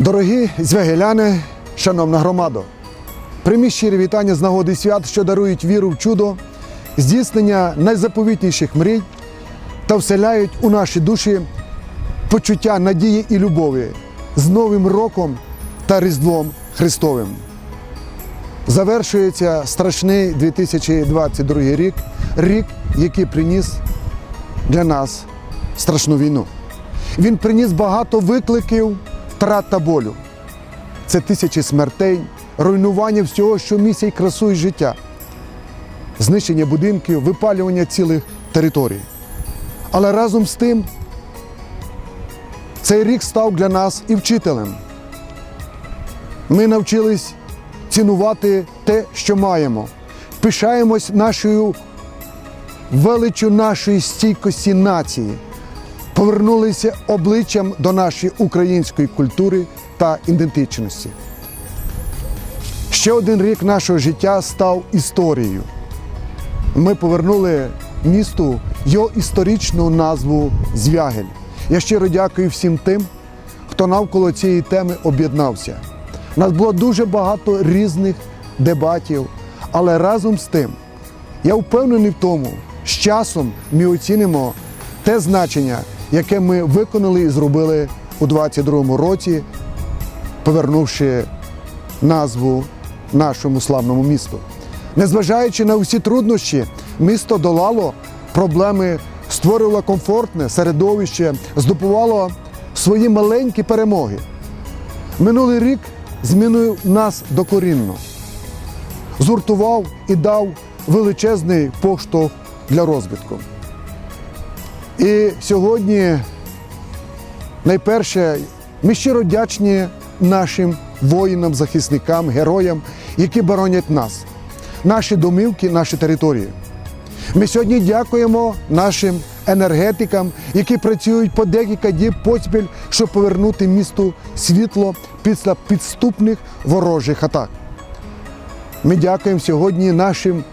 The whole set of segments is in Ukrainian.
Дорогі звягеляни, шановна громадо, прийміть щирі вітання з нагоди свят, що дарують віру в чудо, здійснення найзаповітніших мрій та вселяють у наші душі почуття надії і любові з Новим роком та Різдвом Христовим. Завершується страшний 2022 рік, рік, який приніс для нас страшну війну. Він приніс багато викликів, втрат та болю. Це тисячі смертей, руйнування всього, що місяць красу і життя, знищення будинків, випалювання цілих територій. Але разом з тим цей рік став для нас і вчителем. Ми навчились цінувати те, що маємо, пишаємось нашою величю нашої стійкості нації, повернулися обличчям до нашої української культури та ідентичності. Ще один рік нашого життя став історією. Ми повернули місту його історичну назву Звягель. Я щиро дякую всім тим, хто навколо цієї теми об'єднався. У нас було дуже багато різних дебатів, але разом з тим я впевнений в тому, з часом ми оцінимо те значення, яке ми виконали і зробили у 2022 році, повернувши назву нашому славному місту. Незважаючи на усі труднощі, місто долало проблеми, створювало комфортне середовище, здобувало свої маленькі перемоги. Минулий рік змінив нас докорінно, згуртував і дав величезний поштовх для розвитку. І сьогодні, найперше, ми щиро вдячні нашим воїнам, захисникам, героям, які боронять нас, наші домівки, наші території. Ми сьогодні дякуємо нашим енергетикам, які працюють по декілька діб поспіль, щоб повернути місту світло після підступних ворожих атак. Ми дякуємо сьогодні нашим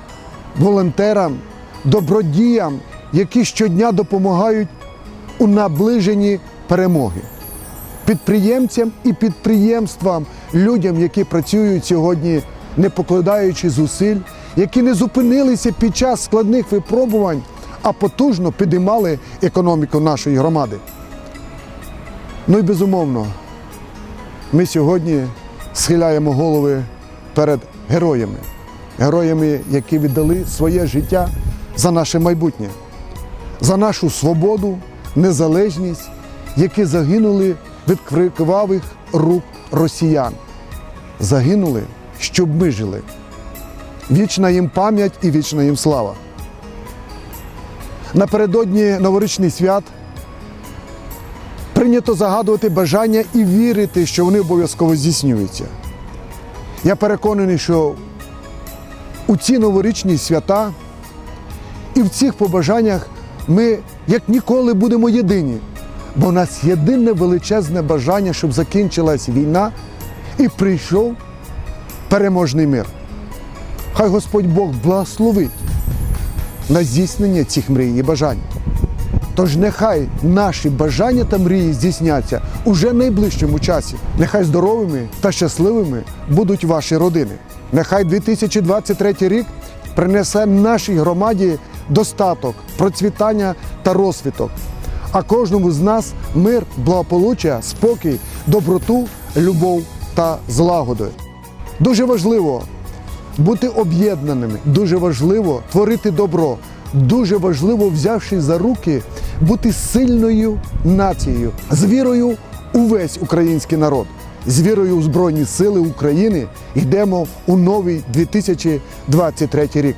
волонтерам, добродіям, які щодня допомагають у наближенні перемоги. Підприємцям і підприємствам, людям, які працюють сьогодні, не покладаючи зусиль, які не зупинилися під час складних випробувань, а потужно підіймали економіку нашої громади. Ну і безумовно, ми сьогодні схиляємо голови перед героями, героями, які віддали своє життя за наше майбутнє, за нашу свободу, незалежність, які загинули від кривавих рук росіян. Загинули, щоб ми жили. Вічна їм пам'ять і вічна їм слава. Напередодні новорічний свят прийнято загадувати бажання і вірити, що вони обов'язково здійснюються. Я переконаний, що у ці новорічні свята і в цих побажаннях ми як ніколи будемо єдині, бо у нас єдине величезне бажання, щоб закінчилась війна і прийшов переможний мир. Хай Господь Бог благословить на здійснення цих мрій і бажань. Тож нехай наші бажання та мрії здійсняться уже в найближчому часі. Нехай здоровими та щасливими будуть ваші родини. Нехай 2023 рік принесе нашій громаді достаток, процвітання та розвиток. А кожному з нас мир, благополуччя, спокій, доброту, любов та злагоду. Дуже важливо бути об'єднаними, дуже важливо творити добро, дуже важливо, взявши за руки, бути сильною нацією, з вірою у весь український народ, з вірою у Збройні Сили України йдемо у новий 2023 рік.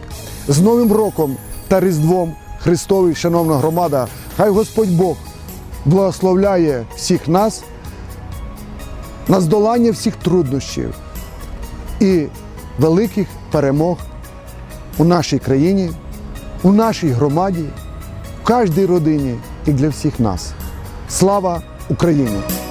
З Новим роком та Різдвом Христовий, шановна громада, хай Господь Бог благословляє всіх нас на здолання всіх труднощів і великих перемог у нашій країні, у нашій громаді, в кожній родині і для всіх нас. Слава Україні!